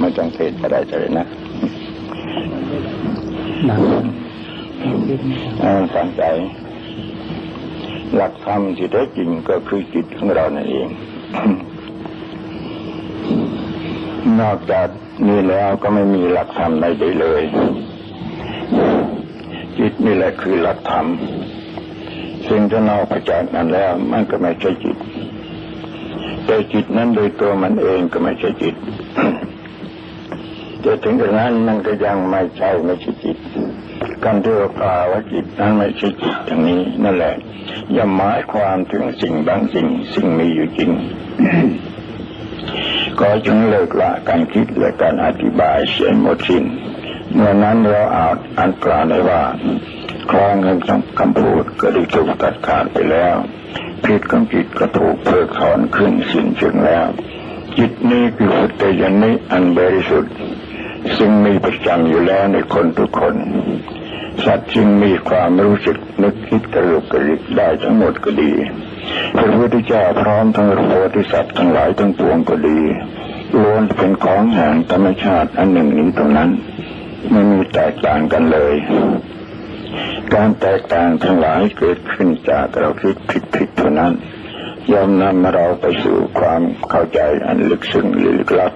ไม่ต้องเทศอะไรเลยนะดังอ่าตั้งใจ หลักธรรมที่แท้จริงก็คือจิตของเรานั่นเอง นอกจากนี้แล้วก็ไม่มีหลักธรรมใดๆเลย จิตนี่แหละคือหลักธรรมสิ่งที่นอกจากนั้นแล้ว มันก็ไม่ใช่จิต แต่จิตนั้นโดยตัวมันเองก็ไม่ใช่จิต แต่ถึงกระนั้นมันก็ยังไม่ใช่ไม่ใช่จิตการที่เรากล่าวว่าจิตนั้นไม่ใช่จิตอย่างนี้นั่นแหละย่าหมายความถึงสิ่งบางสิ่งสิ่งมีอยู่จริง ก็จึงเลิกละการคิดและการอธิบายเสียหมดสิ้นเมื่อนั้นเราอาจอันกล่าวได้ว่าคลองแห่งคำพูดก็ได้ถูกตัดขาดไปแล้วพิษของจิตก็ถูกเพิกถอนขึ้นสิ้นเชิงแล้ว จิตนี้คือพุทธญาณิอันบริสุทธิ์ ซึ่งมีประจำอยู่แล้วในคนทุกคน สัตว์จึงมีความรู้สึกนึกคิดกระลุกกระลิกได้ทั้งหมดก็ดี พระพุทธเจ้าพร้อมทั้งโพธิสัตว์ทั้งหลายทั้งปวงก็ดีล้วนเป็นของแห่งธรรมชาติอันหนึ่งนี้ตรงนั้น ไม่มีแตกต่างกันเลย การแตกต่างทั้งหลายเกิดขึ้นจากเราคิดผิดผิดเท่านั้นย่อมนำเราไปสู่ความเข้าใจอันลึกซึ้งลึกลับ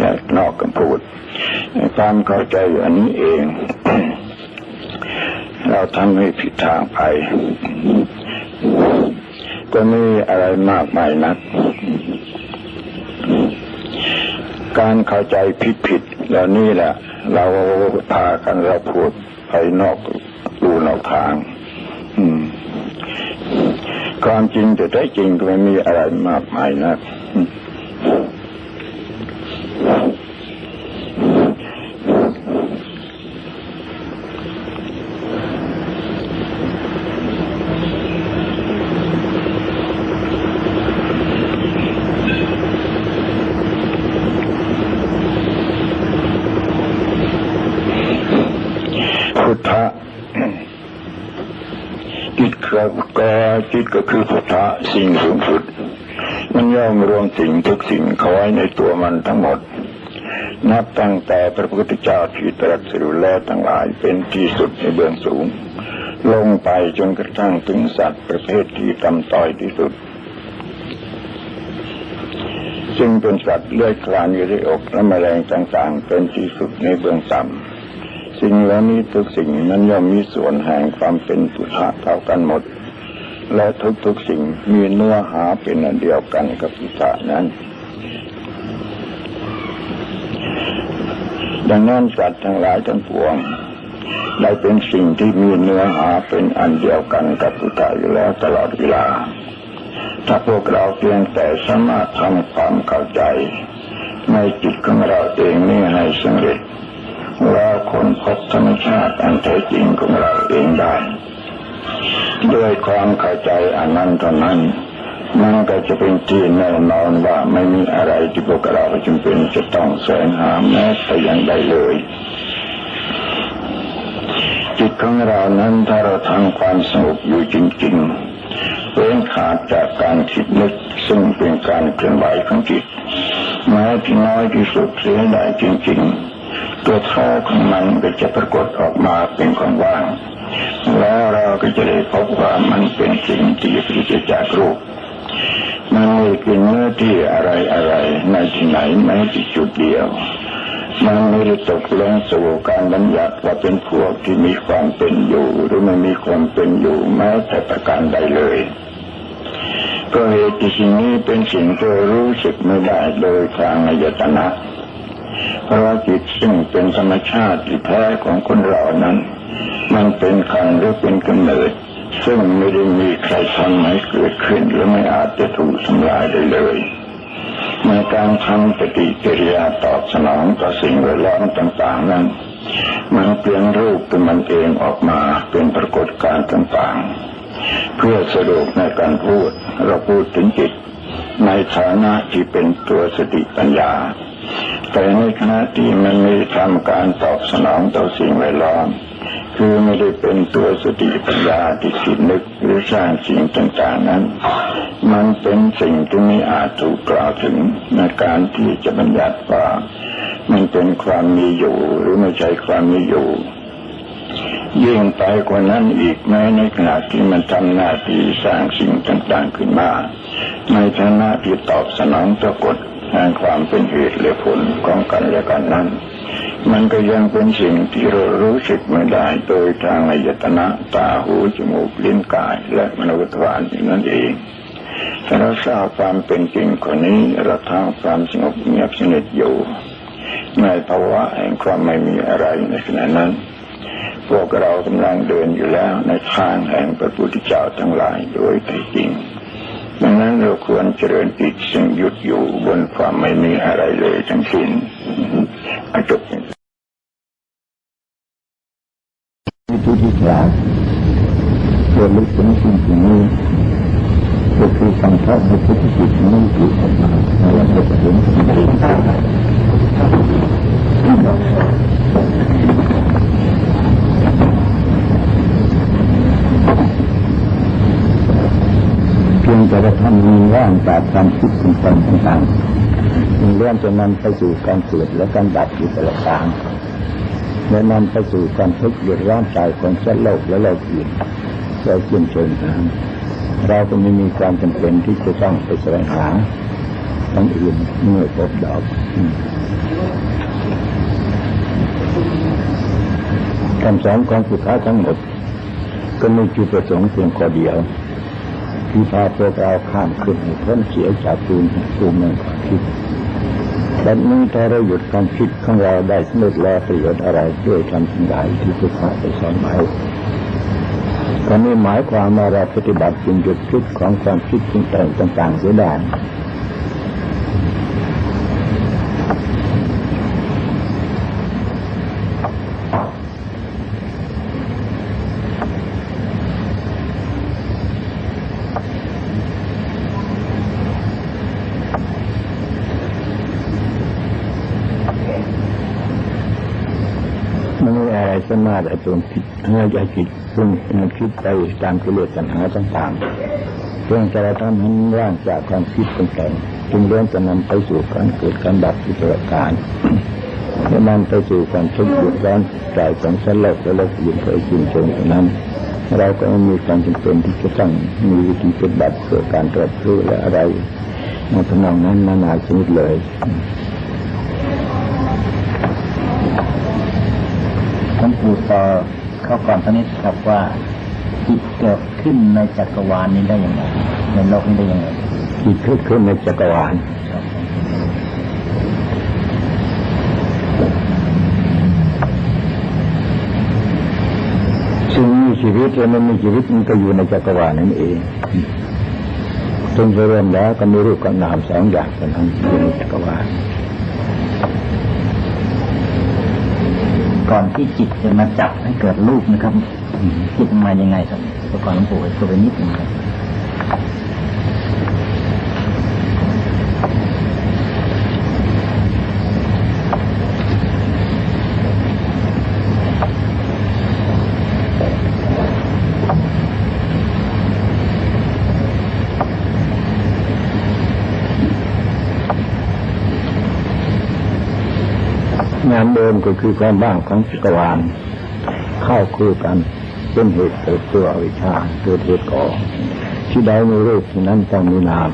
แค่นอกคำพูดความเข้าใจอันนี้เอง เราทำให้ผิดทางไปก็ไม่อะไรมากมายนัก การเข้าใจผิดผิดเหล่านี้แหละ เราพากันเราพูดไปนอกดูนอกทาง อืมความจริงแต่แท้จริงก็ไม่มีอะไรมากมายนัก จิตก็ก็จิตก็คือพุทธะสิ่งสูงสุด มันย่อมรวมสิ่งทุกสิ่งเขาไว้ในตัวมันทั้งหมด นับตั้งแต่พระพุทธเจ้าที่ตรัสรู้แล้วทั้งหลายเป็นที่สุดในเบื้องสูง ลงไปจนกระทั่งถึงสัตว์ประเภทที่ต่ำต้อยที่สุดซึ่งเป็นสัตว์เลื้อยคลานอยู่ในอกและแมลงต่างๆ เป็นที่สุดในเบื้องต่ำสิ่งเหล่านี้ทุกสิ่งนั้นย่อมมีส่วนแห่งความเป็นพุทธะเท่ากันหมด และทุกๆสิ่งมีเนื้อหาเป็นอันเดียวกันกับพุทธะนั้น ดังนั้นสัตว์ทั้งหลายทั้งปวง ได้เป็นสิ่งที่มีเนื้อหาเป็นอันเดียวกันกับพุทธะอยู่แล้วตลอดเวลา ถ้าพวกเราเพียงแต่สามารถทำความเข้าใจ ในจิตของเราเองนี่ให้สำเร็จเราคนพบธรรมชาติอันแท้จริงของเราเองได้ ด้วยความเข้าใจอันนั้นเท่านั้นมันก็จะเป็นที่แน่นอนว่าไม่มีอะไรที่พวกเราจำเป็นจะต้องแสวงหาแม้แต่อย่างใดเลย จิตของเรานั้นถ้าเราทำความสงบอยู่จริงๆเว้นขาดจากการคิดนึกซึ่งเป็นการเคลื่อนไหวของจิตแม้ที่น้อยที่สุดเสียได้จริง ๆ ตัวท้อของมันก็จะปรากฏออกมาเป็นของว่าง แล้วเราก็จะได้พบว่ามันเป็นสิ่งที่ปริจจากรูปมันมีเป็นเนื้อที่อะไรอะไรในที่ไหนไม่ที่จุดเดียว มันไม่ได้ตกลงสู่การบัญญัติว่าเป็นพวกที่มีความเป็นอยู่ หรือไม่มีความเป็นอยู่แม้แต่ประการใดเลยก็เหตุที่สิ่งนี้เป็นสิ่งที่รู้สึกไม่ได้โดยทางอายตนะ เพราะว่าจิตซึ่งเป็นธรรมชาติที่แท้ของคนเรานั้น มันเป็นขันหรือเป็นกำเนิด ซึ่งไม่ได้มีใครทำให้เกิดขึ้นและไม่อาจจะถูกทำลายได้เลยในการทำปฏิกิริยาตอบสนองต่อสิ่งแวดล้อมต่างๆนั้น มันเปลี่ยนรูปเป็นมันเองออกมาเป็นปรากฏการณ์ต่างๆ เพื่อสรุปในการพูดเราพูดถึงจิต ในฐานะที่เป็นตัวสติปัญญา แต่ในขณะที่มันมีทำการตอบสนองต่อสิ่งแวดล้อมคือไม่ได้เป็นตัวสติปัญญาที่คิดนึกหรือสร้างสิ่งต่างๆนั้น มันเป็นสิ่งที่ไม่อาจถูกกล่าวถึงในการที่จะบัญญัติว่ามันเป็นความมีอยู่หรือไม่ใช่ความมีอยู่ยิ่งไปกว่านั้นอีกแม้ในขณะที่มันทำหน้าที่สร้างสิ่งต่างๆขึ้นมา ในฐานะที่ตอบสนองต่อกฎ แห่งความเป็นเหตุและผลของกันและกันนั้น มันก็ยังเป็นสิ่งที่เรารู้สึกไม่ได้โดยทางอายตนะตาหูจมูกลิ้นกายและมโนทวารนั่นเองถ้าเราทราบความเป็นจริงคนนี้เราทางความสงบเงียบสนิทอยู่ในภาวะแห่งความไม่มีอะไรในขณะนั้น พวกเรากำลังเดินอยู่แล้วในทางแห่งพระพุทธเจ้าทั้งหลายโดยแท้จริง ดังนั้นเราควรเจริญจิตซึ่งหยุดอยู่บนความไม่มีอะไรเลยทั้งสิ้นอาจบวิธีที่ฉลาดเพื่อลึกถึงสิ่งที่นี้ก็คือสังเคราะห์ในพุทธจิตนี้ที่ออกมาในวันที่เห็นสิ่งที่ งแต่เราทำมีว่างจากความคิดเป็นต้นต่างๆมันเลื่อนจะนำไปสู่การเกิดและการดับอยู่ตลอดกาลและนำไปสู่ความทุกข์เดือดร้อนใจของสัตว์โลกและโลกอื่นเราเชื่อมเชิญนะเราก็ไม่มีความจำเป็นที่จะต้องไปแสวงหาทั้งอื่นเมื่อพบดอกคำสอนของพุทธะทั้งหมด ก็มีจุดประสงค์เพียงข้อเดียว ที่พาพวกเราข้ามขึ้นให้พ้นเสียจากภูมิภูมิแห่งความคิดบัดนี้ถ้าเราหยุดความคิดของเราได้สำเร็จแล้วประโยชน์อะไรด้วยทำทั้งหลายที่พุทธะได้สอนไว้ก็นี่หมายความว่าเราปฏิบัติจึงหยุดคิดของความคิดจึงแต่งต่างๆเสียได้มันไม่มีอะไร สามารถไอ้ตัวคิดให้ใจจิตซึ่งมันคิดไปตามกิเลสตัณหาต่างๆเพื่องจะทำให้ว่างจากความคิดต่างๆจึงเลื่อนจะนำไปสู่การเกิดการดับอิสระการและนำไปสู่ความทุกข์เดือดร้อนใจของสัตว์โลกและโลกอื่นเคยจริงจงนั้น เราก็ม่มีความจำเป็นที่จะต้องมีวิธีปฏิบัติเพื่อการตรวจรู้และอะไรในทำนองนั้นนานาชนิดเลย หลวงปู่ต่อเข้าก่อนตอนนี้ครับว่าจิตเกิดขึ้นในจักรวาลนี้ได้ยังไงในโลกนี้ได้ยังไงจิตขึ้นขึ้นในจักรวาลครับสิ่งมีชีวิตและไม่มีชีวิตมันก็อยู่ในจักรวาลนั่นเองจนเริ่มแล้วก็มีรูปกับนามสองอย่างเท่านั้นอยู่ในจักรวาล ก่อนที่จิตจะมาจับให้เกิดรูปนะครับ จิตมายังไงครับก่อนหลวงปู่ตัวนิดหนึ่งครับ งานเดิมก็คือความว่างของจักรวาลเข้าคู่กันเป็นเหตุเกิดตัวอวิชชาเกิดเหตุก่อที่ใดมีรูปที่นั้นต้องมีนาม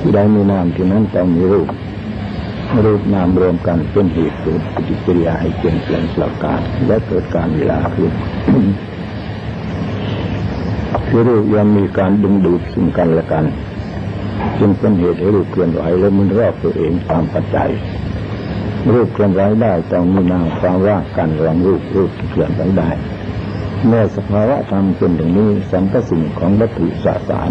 ที่ใดมีนามที่นั้นต้องมีรูป รูปนามรวมกันเป็นเหตุเกิดปฏิกิริยาให้เปลี่ยนแปลงสลับการและเกิดการเวลาขึ้นคือรูปยังมีการดึงดูดซึ่งกันและกัน จึงเป็นเหตุให้รูปเคลื่อนไหวและมุนรอบตัวเองตามปัจจัย รูปเคลื่อนไหวได้ต้องมีนามความว่ากันรองรูปรูปเคลื่อนไหวได้ เมื่อสภาวะธรรมเป็นอย่างนี้สัมปสิ่งของวัตถุสสาร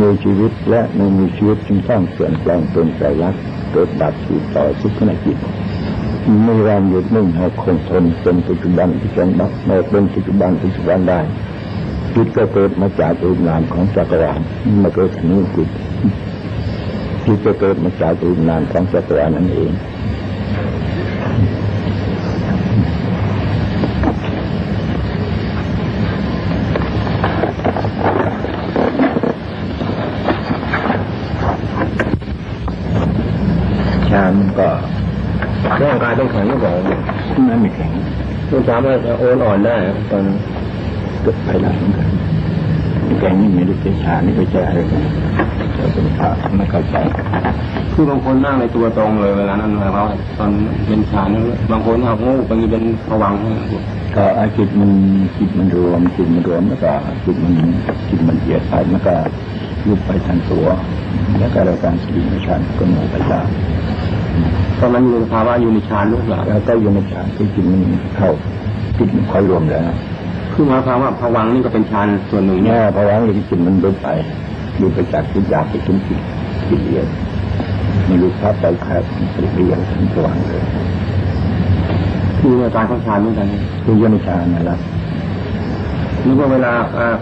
มีชีวิตและไม่มีชีวิตจึงต้องเปลี่ยนแปลงเป็นไตรลักษณ์เกิดดับสืบต่อสุขณจิตไม่ยอมหยุดนิ่งให้คงทนเป็นปัจจุบันที่จะดับไม่เป็นปัจจุบันปัจจุบันได้จิตก็เกิดมาจากรูปนามของจักรวาลมาเกิดที่นี้จิตจิตก็เกิดมาจากรูปนามของจักรวาลนั่นเอง ฌานมัน ก็ร่างกายต้องแข็งก่อนนั่นไม่แข็งต้องสามารถโอนอ่อนได้ตอนเกิดไปหลังเหมือนกันแกงนี่ไม่ได้เป็นชานี่ก็จะอะไรกันเราเป็นพระไม่เข้าใจคือบางคนนั่งในตัวตรงเลยเวลานั้นหมายความว่าตอนเป็นฌานนั้นบางคนหักงูบางทีเป็นผวังค์ก็อาจิตมันจิตมันรวมจิตมันรวมแล้วก็จิตมันจิตมันเอียดไปมันก็ยุบไปทันตัว แล้วก็รายการสติในฌานก็หนูไปตาม ตอนนั้นอยู่ในภาวะอยู่ในฌานหรือเปล่าแล้วก็อยู่ในฌานที่จิตมันเข้าจิตมันค่อยรวมแล้วคือหมายความว่าผวังค์นี่ก็เป็นฌานส่วนหนึ่งเนี่เนี่ยยเพราะว่าเลยจิตมันลุกไปลุกไปจากจิตหยาบไปถึงจิตจิตละเอียดมันลุกพับไปแคบจิตละเอียดถึงสว่างเลยคือในการเข้าฌานเหมือนกันคืออยู่ในฌานนั่นแหละนึกว่าเวลา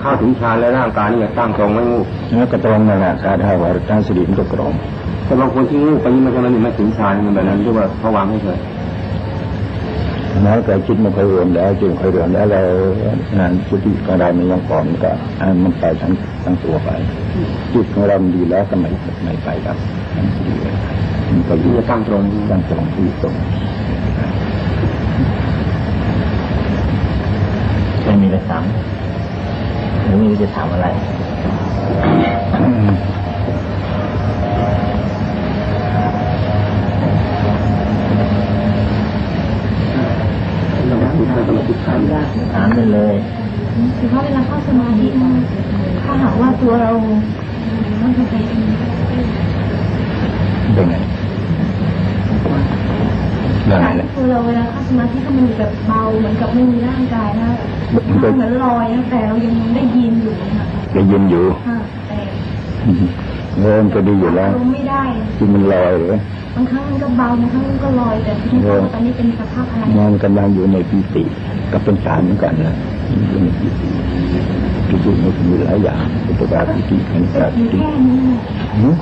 เข้าถึงฌานแล้วร่างกายนี่จะตั้งตรงไม่งูแล้วก็ตรงนั่นแหละการให้ว่าการสติมันก็ตรง แต่บางคนที่งูไปนี่มันก็ไม่ถึงฌานมันแบบนั้นเรียกว่าผวังค์ให้เฉยน้อยก็จิตมันค่อยรวมแล้วจึงค่อยรวมแล้วเรางานสติของเรามันยังก่อนมันก็อ่ามันไปทั้งทั้งตัวไปจิตของเรามันดีแล้วก็ไม่ไม่ไปครับมันก็อที่ยู่จะตั้งตรงตั้งตรงที่ตรงไม่มีอะไรถามหรือไม่รู้จะถามอะไร ถามไปเลยคือว่าเวลาเข้าสมาธินะถ้าหากว่าตัวเรามันจะเป็นเป็นไงเรื่องอะไรตัวเราเวลาเข้าสมาธิก็มันแบบเบาเหมือนกับไม่มีร่างกายนะเหมือนลอยนะแต่เรายังได้ยินอยู่นะคะจะยินอยู่ค่ะแต่เริ่มก็ดีอยู่แล้วลมไม่ ได้ที่มันลอยหรือบางครั้งมันก็เบาบางครั้งมันก็ลอยแต่ที่นี่ตอนนี้เป็นสภาพอะไรมันกำลังอยู่ในปีติก็เป็นฌานเหมือนกันนะอยู่ในปีติปีติมันมีหลายอย่างเป็นตัวการปีติเป็นแต่การอปียู่ติแค่นี้หืม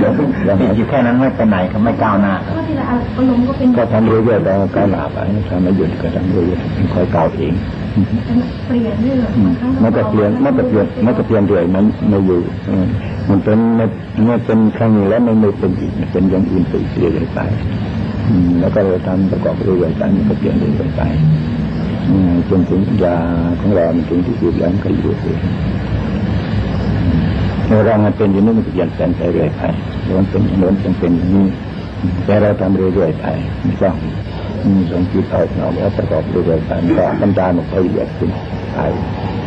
แล้วแล้วติดอยู่แค่นั้นไม่ไปไหนก็ไม่ก้าวหน้าก็ทีละอารมณ์ก็เป็นก็ทำเรื่อยๆแต่ก้าวหน้าไปถ้าไม่หยุดก็ทำเรื่อยๆมันค่อยก้าวเองเปลี่ยนเรื่อยอืมบางครั้งมันก็เปลี่ยนมันก็เปลี่ยนมันก็เปลี่ยนเรื่อยมันไม่อยู่อื มันเป็นเมันมันเป็นครั้งนี้แล้วมันไม่เป็นอีกมันเป็นอย่างอื่นไปเรื่อยๆไปแล้วก็เราทำประกอบเรื่อยๆไปมันก็เปลี่ยนเรื่อยๆไปอืมจนถึงยาของเรามันถึงที่สุดแล้วมันก็อยู่เองเรามันเป็นอย่างนี้มันก็เปลี่ยนแปลงไปเรื่อยไปแล้วมันเป็นโน้นมันเป็นอย่างนี้แต่เราทำเรื่อยๆไปไม่ต้องอืมสองจิตออกเนาะแล้วประกอบเรื่อยๆไปมันก็ปัญญามันค่อยละเอียดขึ้นไป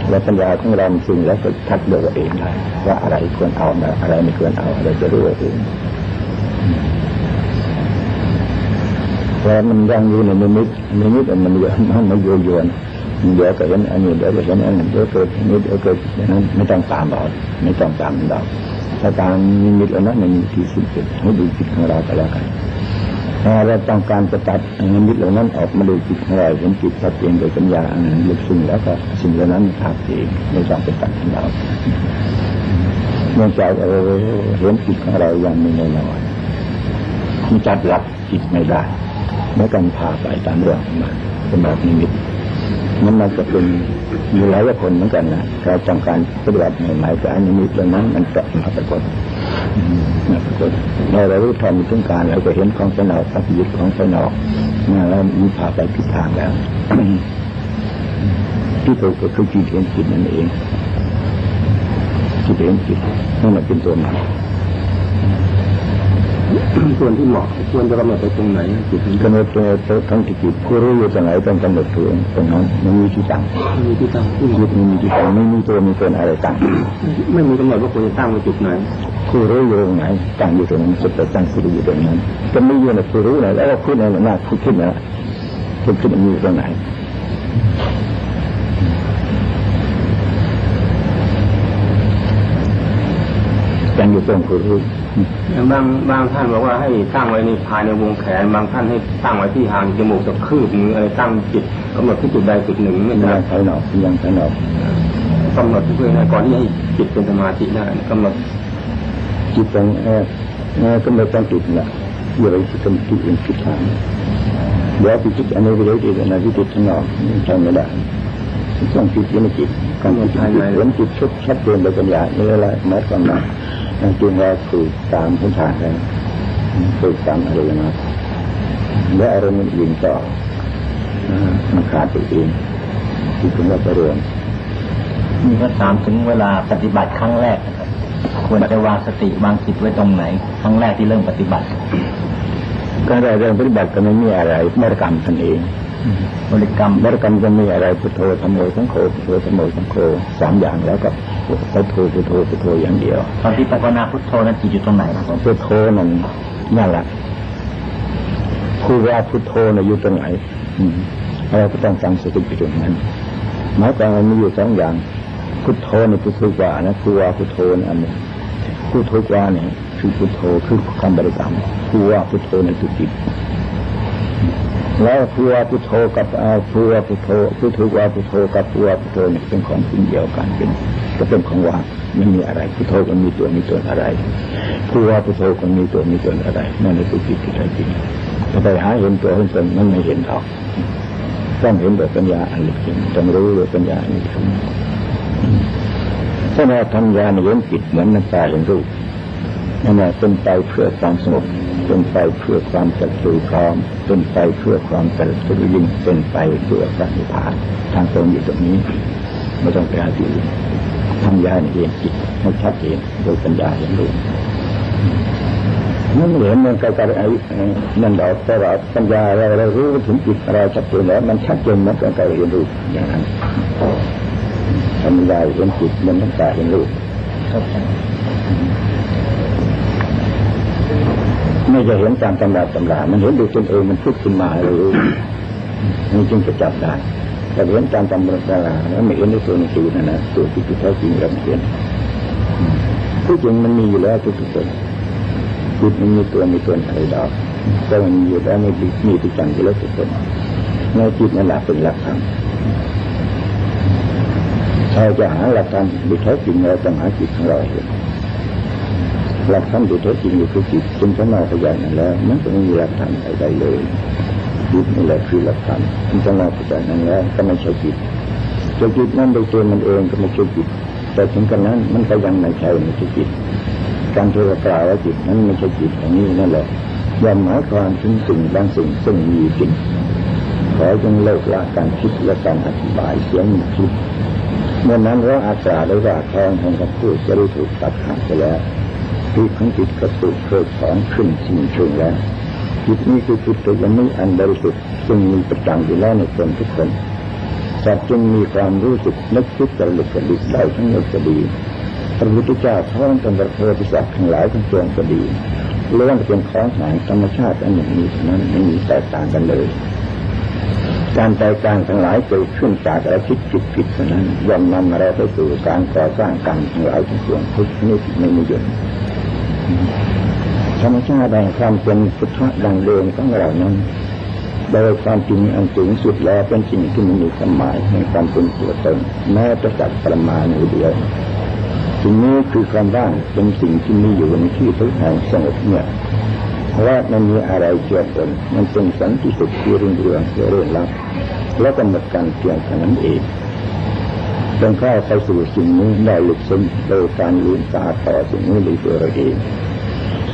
แล้วปัญญาของเราจริงแล้วก็ทัดเลือกเองได้ว่าอะไรควรเอาอะไรไม่ควรเอาอะไรจะรู้เองแล้วมันยังอยู่ในนิมิตนิมิตมันเยอะมันมันโยโยนเดี๋ยวก็เห็นอันนี้เดี๋ยวก็เห็นอันนี้เดี๋ยวเกิดนิดเดี๋ยวเกิดอย่างนั้นไม่ต้องตามเราไม่ต้องตามเราถ้าตามนิมิตแล้วนั้นมันมีที่สิ้นสุดให้ดูจิตของเราไปแล้วกัน เราต้องการจะตัดนิมิตเหล่านั้นออกมาดูจิตของเราเห็นจิตชัดเจนโดยปัญญาอันนั้นลึกซึ้งแล้วก็สิ่งเหล่านั้นขาดเองไม่ต้องไปตัดของเราเนื่องจากเราเห็นจิตของเราอย่างมีแน่นอนที่จัดหลักจิตไม่ได้เมื่อกันพาไปตามเรื่องของมันเป็นแบบนิมิตมันมันจะเป็นมีหลายคนเหมือนกันนะเราต้องการปฏิบัติใหม่ๆแต่อันนิมิตเหล่านั้นมันจะมาปรากฏนะปรากฏ เราเรารู้ทันถึงการเราก็เห็นของสนอกปฏิยุทธ์ของสนอกมาแล้วมีพาไปผิดทางแล้วที่ถูกก็คือจิตเห็นจิตนั่นเองจิตเห็นจิตนั่นแหละเป็นตัวมัน ส่วนที่เหมาะควรจะกำหนดไปตรงไหนจุดนี้กำหนดตัวทั้งที่จิตผู้รู้อยู่ตรงไหนต้องกำหนดตัวเองตรงนั้นไม่มีที่ตั้งมีที่ตั้งที่จิตไม่มีที่ตั้งไม่มีตัวมีตนอะไรตั้งไม่มีกำหนดว่าควรจะตั้งไว้จุดไหนผู้รู้อยู่ตรงไหนตั้งอยู่ตรงนั้นสุดแต่ตั้งผู้รู้อยู่ตรงนั้นจะไม่อยู่ในผู้รู้ไหนแล้วก็พูดในหน้าพูดขึ้นนะพูดขึ้นมันอยู่ตรงไหน ยังอยู่ตรงผู้รู้บางบางท่านบอกว่าให้ตั้งไว้ในภายในวงแขน บางท่านให้ตั้งไว้ที่ห่างจมูกกับคืบมืออะไรตั้งจิตกำหนดที่จุดใดจุดหนึ่งไม่ยัได้งภายนอกยังภายนอกกำหนดเพื่อให้ก่อนที่ให้จิตเป็นสมาธิได้กำหนดจิตตรงเออเออก็ไม่ต้องจิตนะอย่าไปคิดตรงจิตอื่นคิดทางเดี๋ยวไปคิดอันนี้ไปเลยจิตอันนั้นที่จิตข้างนอกใช่ไม่ได้ต้องจิตอยู่ในจิตการจิตภายในเห็นจิตชัดชัดเจนโดยปัญญานี่อะไรหมายความว่า จึงเราฝึกตามพื้นฐานแล้วฝึกตามอะไรนะและอารมณ์อื่นๆก็อ่ามันขาดไปเองที่คุณว่าไปเรื่องมีก็ถามถึงเวลาปฏิบัติครั้งแรกนะครับควรจะวางสติวางจิตไว้ตรงไหน ครั้งแรกที่เริ่มปฏิบัติการเรื่องปฏิบัติก็ไม่มีอะไรมรกรรมท่านเองบริกรรมมรกรรมจะมีอะไรพุทโธธรรมโมสังโฆพุทโธธรรมโมสังโฆสามอย่างแล้วก็ พุทโธพุทโธพุทโธอย่างเดียว ตอนที่ภาวนาพุทโธนั้นจิตอยู่ตรงไหนครับผมพุทโธนั่นนั่นแหละผู้ว่าพุทโธน่ะอยู่ตรงไหนอืมเราก็ต้องฟังสติอยู่ตรงนั้นหมายความว่ามีอยู่สองอย่าง พุทโธนี่ผู้ถูกว่านะผู้ว่าพุทโธนี่อันหนี้ผู้ถูกว่าเนี่ยคือพุทโธคือคำบริกรรมผู้ว่าพุทโธในคือจิตแล้วผู้ว่าพุทโธกับอ่าผู้ว่าพุทโธผู้ถูกว่าพุทโธกับผู้ว่าพุทโธเนี่ยเป็นของสิ่งเดียวกันเป็น ก็เป็นของว่างไม่มีอะไรพุทโธก็มีตัวมีตนอะไรผู้ว่าพุทโธก็มีตัวมีตนอะไรนั่นคือจิตที่แท้จริงจะไปหาเห็นตัวเห็นตนมันไม่เห็นหรอกต้องเห็นโดยปัญญาอันลึกซึ้งต้องรู้โดยปัญญาอันลึกซึ้งถ้าเราทำยาในเห็นจิตเหมือนน้ำตาเห็นรูปนั่นแหละเป็นไปเพื่อความสงบเป็นไปเพื่อความจัดสือพร้อมเป็นไปเพื่อความจัดสือยิ่งเป็นไปเพื่อพระนิพพานทางตรงอยู่ตรงนี้ไม่ต้องไปหาที่อื่น ทำยาเห็นจิตให้ชัดเจนโดยปัญญาเห็นรูปนั่นเห็นมันก็กายไอ้นั่นเราแต่ว่าปัญญาเราเรารู้ถึงจิตเราชัดเจนแล้วมันชัดเจนมันก็กายเห็นรูปอย่างนั้นทำยาเห็นจิตมันต้องกายเห็นรูปไม่จะเห็นตามตำราตำรา มันเห็นดูตนเองมันพูดขึ้นมาเลยมันจึงจะจับได้ แต่เห็นตามตำราตำราแล้วไม่เห็นในตัวหนังสือนะนะตัวที่แท้จริงเราเห็นผู้จริงมันมีอยู่แล้วทุกๆคนจิตมันมีตัวมีตนอะไรดอกแต่มันมีอยู่แล้วไม่มีมีที่จังอยู่แล้วทุกคนในจิตนั่นแหละเป็นหลักธรรมถ้าจะหาหลักธรรมดูแท้จริงเราต้องหาจิตของเราเห็นหลักธรรมที่แท้จริงอยู่คือจิตจึงจะมาพยานนั้นแล้วมันก็ไม่มีหลักธรรมใดๆเลย จิตนี่แหละคือหลักธรรมจึงจะมาพยานนั้นแล้วก็ไม่ใช่จิตจะจิตนั้นโดยตัวมันเองก็ไม่ใช่จิตแต่ถึงกันนั้นมันก็ยังไม่ใช่ไม่ใช่จิตการที่เรากล่าวว่าจิตนั้นไม่ใช่จิตอย่างนี้นั่นแหละย่อมหมายความถึงสิ่งบางสิ่งซึ่งมีจริงขอจงเลิกละการคิดและการอธิบายเสียงคิดเมื่อนั้นเราอาจารย์ได้ว่าแทงแห่งคำพูดจะได้ถูกตัดขาดไปแล้วจิตของจิตกระตุกเกิดถอนขึ้นสิ่งชงแล้ว จิตนี้คือจิตตัวนี้อันบริสุทธิ์ซึ่งมีประจำอยู่แล้วในคนทุกคนสัตว์จึงมีความรู้สึกนึกคิดกระลุกกระดิกได้ทั้งหมดก็ดีพระพุทธเจ้าท้องตำรัสโพธิสัตว์ทั้งหลายทั้งปวงก็ดีล้วนเป็นของห่งธรรมชาติอันหนึ่งนี้เท่านั้นไม่มีแตกต่างกันเลย การแตกต่างทั้งหลายเกิดขึ้นจากอะไรคิดผิดผิดเท่านั้นย่อมนำเราไปสู่การก่อสร้างกรรมทั้งหลายทั้งปวงทุกนิดไม่มีหยุด รรมชาติแห่งความเป็นพุทธะดังเดิมของเรานั้น โดยความจริงอันสูงสุดแล้วเป็นสิ่งที่มมีความหมายในความเป็นตัวตนแม้จะจัดประมาณอยู่เดียวสิ่งนี้คือความว่างเป็นสิ่งที่มีอยู่ในที่ทุกแห่งสงบเนี่ยเพราะว่ามันมีอะไรเกี่ยวกันมันเป็นสันติสุขที่เรื่องเรืองเรื่องลับแล้วก็หมดการเพียงแค่นั้นเองจนเข้าไปสู่สิ่งนี้ได้ลึกซึ้งโดยการลืมตาต่อสิ่งนี้ด้วยตัวเราเอง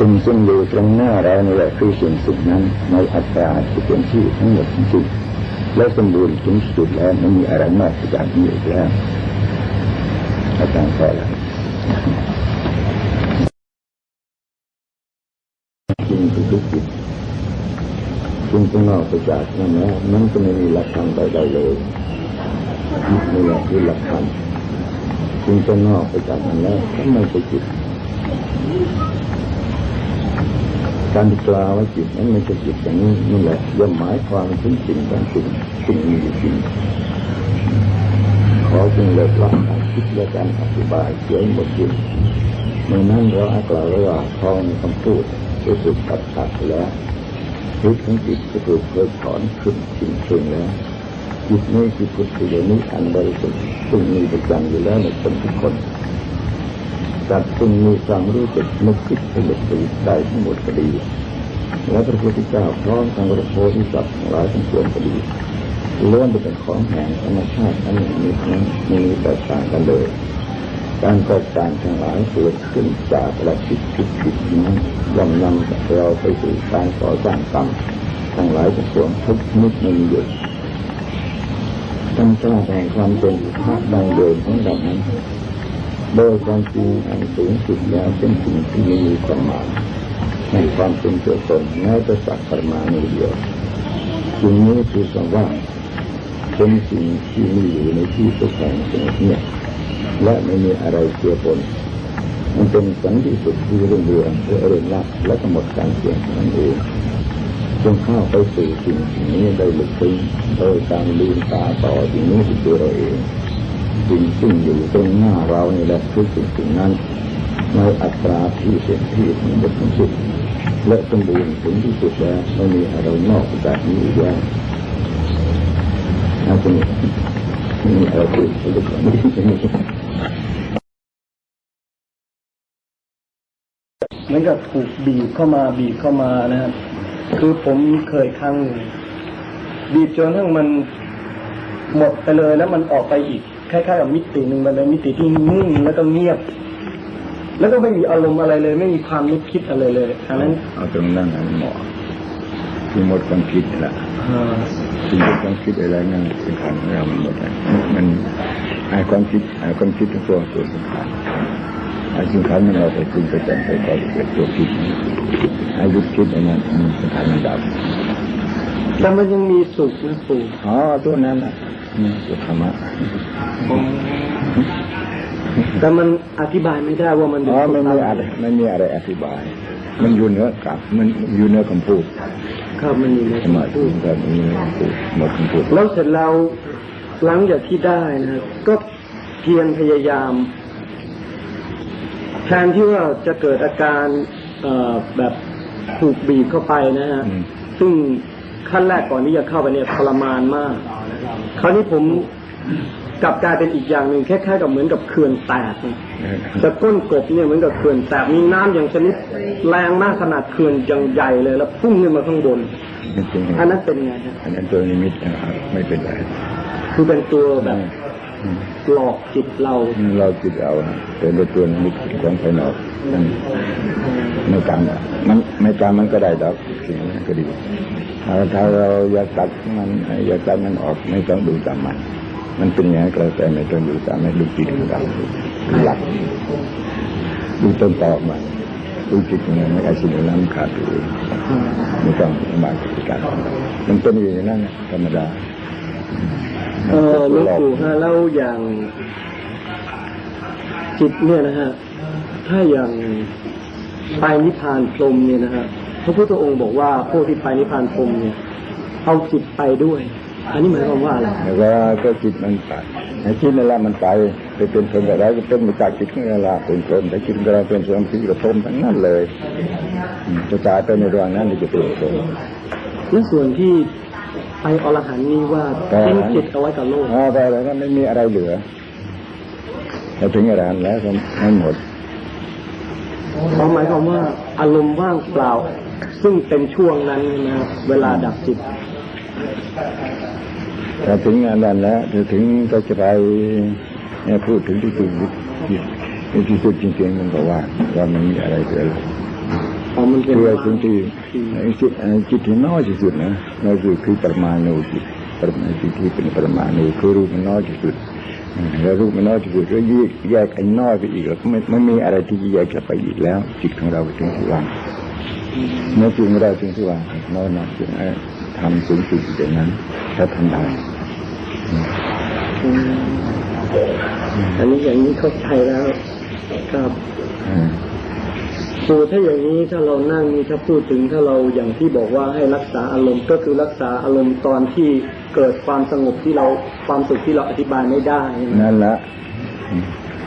สิ่งซึ่งอยู่ตรงหน้าเรานี่แหละคือสิ่งสิ่งนั้นในอัตราที่เป็นที่ทั้งหมดจริงๆและสมบูรณ์ถึงสุดแล้วไม่มีอะไรนอกจากนี้อีกแล้วอาจารย์ขอแล้วจริงทุกจิตจึงต้องนอกไปจากนั้นแล้วมันก็ไม่มีหลักธรรมใดๆเลยนี่แหละคือหลักธรรมจึงต้องนอกไปจากนั้นแล้วก็ไม่ใช่จิต การกล่าวว่าจิตนั้นไม่ใช่จิตอย่างนี้นี่แหละย่อมหมายความถึงสิ่งบางสิ่งสิ่งมีจริงขอจึงเลิกละการคิดและการอธิบายเสียหมดสิ้นเมื่อนั้นเราอากล่าวว่าทองคำพูดจะถูกตัดขาดแล้วจิตของจิตจะถูกเพิกถอนขึ้นสิ่งซึ่งแล้วจิตนี้คือพุทธิยนี้อันบริสุทธิ์ซึ่งมีประจำอยู่แล้วในคนทุกคน สัตว์ซึ่งมีความรู้สึกนึกคิดผลิตผลิตได้ทั้งหมดก็ดี และพระพุทธเจ้าพร้อมทางพระโพธิสัตว์ทั้งหลายทั้งปวงก็ดีล้วนเป็นของแห่งธรรมชาติอันหนึ่งนี้นั้นไมมีแตกต่างกันเลย การแตกต่างทั้งหลายเกิดขึ้นจากหลักคิดผิดผิดนั้นย่อมนำเราไปสู่การก่อสร้างกรรมทั้งหลายทั้งปวงทุกนิดไม่มีหยุดธรรมชาติแห่งความเป็นพระดังเดิมของเรานั้น โดยความจริงอันสูงสุดแล้วเป็นสิ่งที่ไม่มีความหมายในความเป็นตัวตนแม้แต่สักประมาณนี้เดียวสิ่งนี้คือคำว่าเป็นสิ่งที่มีอยู่ในที่สุดแห่งสงบเงียและไม่มีอะไรเกี่ยวปนมันเป็นสันติสุขที่รุ่งเรืองเพื่อเรื่องลับและก็หมดการเสี่ยงนั่นเองจงเข้าไปสู่สิ่งนี้ได้ลึกซึ้งโดยการลืมตาต่อสิ่งนี้ที่ตัวเราเอง สิ่งซึ่งอยู่ตรงหน้าเรานี่แหละคือสิ่งสิ่งนั้นในอัตราที่เต็มที่มันหมดทั้งสิ้นและสมบูรณ์ถึงที่สุดแล้วไม่มีอะไรนอกจากนี้อีกแล้วอาจารย์ไม่มีอะไรที่จะก่อนนี้เหมือนกับถูกบีบเข้ามาบีบเข้ามานะครับคือผมเคยครั้งหนึ่งบีบจนทั้งมันหมดไปเลยแล้วมันออกไปอีก คล้ายๆกับมิติหนึ่งมันเป็นมิติที่นิ่งแล้วก็เงียบ แล้วก็ไม่มีอารมณ์อะไรเลย ไม่มีความนึกคิดอะไรเลยอันนั้นเอาตรงนั้นให้เหมาะที่หมดความคิดนี่แหละอ่าที่หมดความคิดอะไรนั่นเป็นขันของเรามันหมดแล้วมันไอ้ความคิดไอ้ความคิดทั้งตัวตัวสำคัญไอ้สิ่งขันมันเราไปคุยไปแต่งไปก่อเป็นตัวคิดไอ้ยุดคิดไอ้นั้นมันเป็นขันมันดับแต่มันยังมีสุขนะปู่อ๋อตัวนั้นน่ะ นี่ตัวธรรมะแต่มันอธิบายไม่ได้ว่ามันอ๋อเป็นไม่สุขมีอะไรไม่มีอะไรอธิบาย มันอยู่เหนือกับ มันอยู่เหนือคำพูดครับมันอยู่ในสมาธิแบบนี้คำพูดหมดคำพูดแล้วเสร็จแล้วหลังจากที่ได้นะก็เพียรพยายามแทนที่ว่าจะเกิดอาการเอ่อแบบถูกบีบเข้าไปนะฮะอืมซึ่งขั้นแรกก่อนที่จะเข้าไปเนี่ยทรมานมาก คราวนี้ผมกลับกลายเป็นอีกอย่างหนึ่งคล้ายๆกับเหมือนกับเขื่อนแตกนะแต่ก้นกบเนี่ยเหมือนกับเขื่อนแตกมีน้ำอย่างชนิดแรงมากขนาดเขื่อนยังใหญ่เลย แล้วพุ่งขึ้นมาข้างบนจริงๆอันนั้นเป็นไงฮะอันนั้นตัวนิมิตนะครับไม่เป็นไรคือเป็นตัวแบบอืม หลอกจิตเราเราคิดเอาเป็นตัวนิมิตของภายนอกมันไม่การมันไม่การมันก็ได้ดอกสิ่งนั้นก็ดีถ้าถ้าเราอยากตัดมันอยากตัดมันออกไม่ต้องดูตามมัน มันเป็นอย่างนั้นก็แต่ไม่ต้องดูตามไม่ดูจิตของเราดูหลักดูต้นตอมันดูจิตของเราไม่อาสิ่งนั้นมันขาดตัวเองไม่ต้องมาจัดการมันเป็นอย่างนั้นธรรมดา เออหลวงปู่ฮะแล้วอย่างจิตเนี่ยนะฮะถ้าอย่างไปนิพพานพรหมเนี่ยนะฮะพระพุทธองค์บอกว่าพวกที่ไปนิพพานพรหมเนี่ยเอาจิตไปด้วย อันนี้หมายความว่าอะไรแล้วก็ก็จิตมันไปไอ้จิตนั่นแหละมันไปไปเป็นคนอะไรก็เป็นมาจากจิตของเราละเป็นคนแต่จิตของเราเป็นส่วนที่กระทมทั้งนั้นเลยอืมจะตายไปในระหว่างนั้นจะเป็นคนและส่วนที่ ไปอรหันต์นี่ว่าทิ้งจิตเอาไว้กับโลกอ๋อไปแล้วก็ไม่มีอะไรเหลือพอถึงอรหันต์แล้วก็ไม่หมดเขาหมายความว่าอารมณ์ว่างเปล่า ซึ่งเป็นช่วงนั้นนะครับเวลาดับจิตถ้าถึงอันนั้นแล้วถ้าถึงก็จะไปเนี่ยพูดถึงที่สุดที่ที่สุดจริงๆมันก็ว่าว่ามันมีอะไรเหลืออ๋อมัน เป็นเพื่อว่างถึงที่ไอ้จิตไอ้จิตที่น้อยที่สุดนะน้อยที่สุดคือปรมาณูจิตปรมาณูจิตที่เป็นปรมาณูคือรูปมันน้อยที่สุดอืมแล้วรูปมันน้อยที่สุดก็แยกแยกไอ้น้อยไปอีกแล้วก็ไม่ไม่มีอะไรที่จะแยกจะไปอีกแล้ว จิตของเราไปถึงที่ว่างเมื่อจิตของเราถึงที่ว่างน้อยหนักถึงไอ้ทำสูงสุดอย่างนั้นถ้าทำได้อืมอันนี้อย่างนี้เข้าใจแล้วครับ อืมสูถ้าอย่างนี้ถ้าเรานั่งนี่ถ้าพูดถึงถ้าเราอย่างที่บอกว่าให้รักษาอารมณ์ก็คือรักษาอารมณ์ตอนที่เกิดความสงบที่เราความสุขที่เราอธิบายไม่ได้นั่นแหละ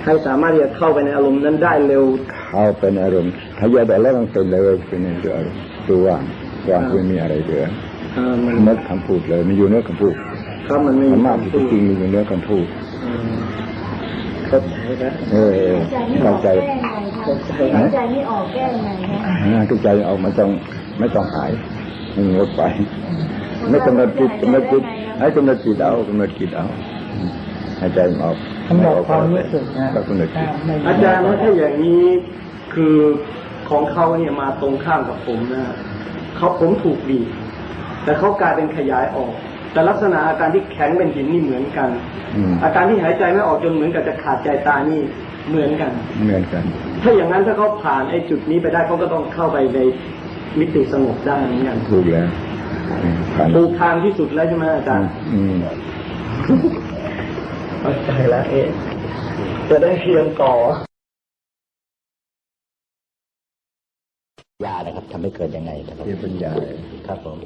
ให้สามารถที่จะเข้าไปในอารมณ์นั้นได้เร็ว เข้าเป็นอารมณ์ถ้าแยกได้แล้วมันเป็นเลยเป็นในตัวอารมณ์ตัวว่างว่างไม่มีอะไรเหลืออ่ามันนึกคำพูดเลยมันอยู่เนื้อคำพูดครับมันไม่ธรมีรมะคำที่พูดจริงมีอยู่เนื้อคำพูดอ่าเข้าใจแล้วเออเออเข้าใจเข้า ใจหายใจไม่ออกแก้ยังไงนะนะเข้าใจเอาไม่ต้องไม่ต้องหายไม่งดไปไม่กำหนดจิตกำหนดจิตให้กำหนดจิตเอากำหนดจิตเอาหายใจมันออกกำหนดความรู้สึกนะก็กำหนดจิตอาจารย์ว่าถ้าอย่างนี้คือของเขาเนี่ยมาตรงข้ามกับผมนะเขาผมถูกบีบแต่เขากลายเป็นขยายออก แต่ลักษณะอาการที่แข็งเป็นหินนี่เหมือนกันอืมอาการที่หายใจไม่ออกจนเหมือนกับจะขาดใจตายนี่เหมือนกัน เหมือนกัน ถ้าอย่างนั้นถ้าเขาผ่านไอ้จุดนี้ไปได้เขาก็ต้องเข้าไปในมิติสงบได้เหมือนกันถูกแล้วอืมผ่านถูกทางที่สุดแล้วใช่ไหมอาจารย์อืมเข้าใจแล้วเอ๊ะจะได้เพียงต่อยานะครับทำให้เกิดยังไงนะครับเรียนปัญญาครับผม